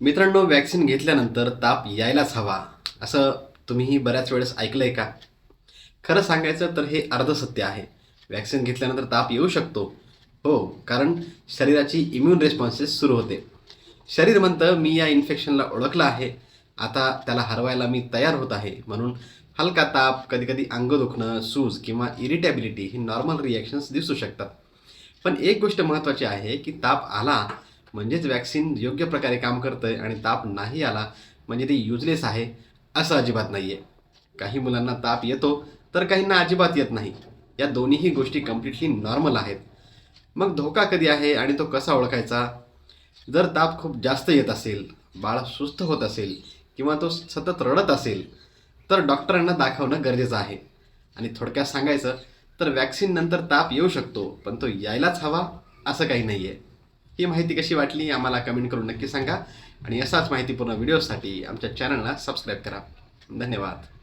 मित्रांनो वॅक्सिन घेतल्यानंतर ताप यायलाच हवा. असं तुम्हीही बऱ्याच वेळेस ऐकलं आहे का? खरं सांगायचं तर हे अर्धसत्य आहे. वॅक्सिन घेतल्यानंतर ताप येऊ शकतो. हो कारण शरीराची इम्युन रिस्पॉन्सेस सुरू होते. शरीर म्हणतं मी या इन्फेक्शनला ओळखलं आहे. आता त्याला हरवायला मी तयार होत आहे. म्हणून हलका ताप कधीकधी अंग दुखणं सूज किंवा इरिटॅबिलिटी ही नॉर्मल रिॲक्शन्स दिसू शकतात. पण एक गोष्ट महत्त्वाची आहे की ताप आला म्हणजेच वॅक्सिन योग्य प्रकारे काम करतंय आणि ताप नाही आला म्हणजे ते युजलेस आहे असं अजिबात नाही आहे काही मुलांना ताप येतो तर काहींना अजिबात येत नाही. या दोन्हीही गोष्टी कम्प्लिटली नॉर्मल आहेत. मग धोका कधी आहे आणि तो कसा ओळखायचा? जर ताप खूप जास्त येत असेल बाळ सुस्त होत असेल किंवा तो सतत रडत असेल तर डॉक्टरांना दाखवणं गरजेचं आहे. आणि थोडक्यात सांगायचं तर वॅक्सिन नंतर ताप येऊ शकतो पण तो यायलाच हवा असं काही नाही आहे ही माहिती कशी वाटली आम्हाला कमेंट करून नक्की सांगा. आणि असाच माहितीपूर्ण व्हिडिओसाठी आमच्या चॅनलला सबस्क्राईब करा. धन्यवाद.